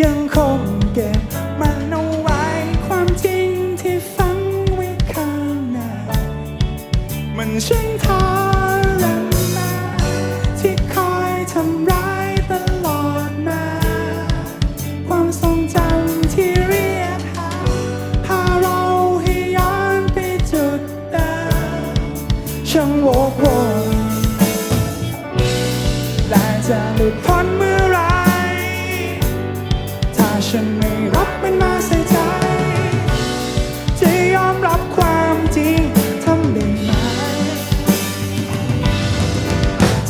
ยังคงเก็บมันเอาไว้ความจริงที่ฝังไว้ข้างในมันช่างทารันมาที่คอยทำร้ายตลอดมา ความทรงจำที่เรียกหาพาเราให้ย้อนไปจุดเดิมช่างโวกวนและจะหลุดพ้น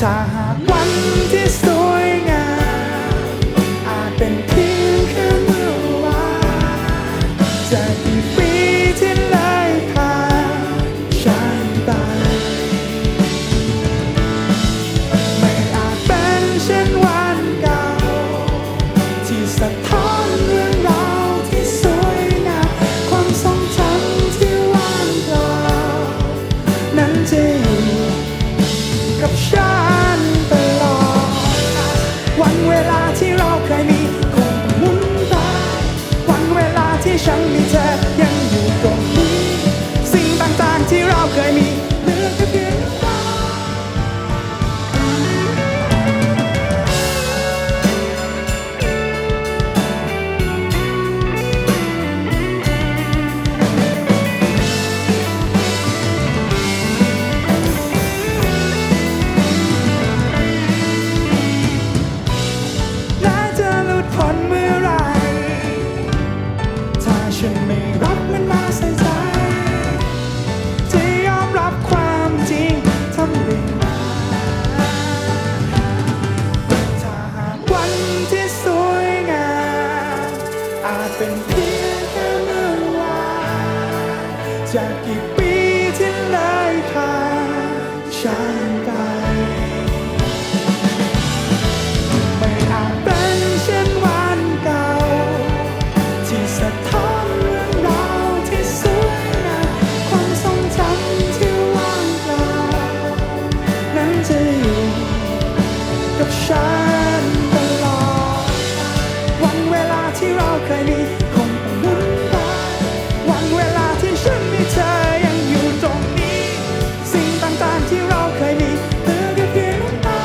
ถ้ากวันที่สวยงามอาจเป็น เวลาที่เราเคยมีคงหมุนไปวันเวลาที่ฉันมีเธอ อาจเป็นเพียงแค่เมื่อวานจากกี่ปีที่ได้ผ่าช่างไป ไม่อาจเป็นเช่นวันเก่า ที่สะท้อนเรื่องราวที่สวยงามความทรงจำที่ว่างเปล่านั้นจะอยู่กับฉัน เคยมีคงต้องวุ่นายวันเวลาที่ฉันมีเธอยังอยู่ตรงนี้ สิ่งต่างๆที่เราเคยมีเธอแค่เพียงน้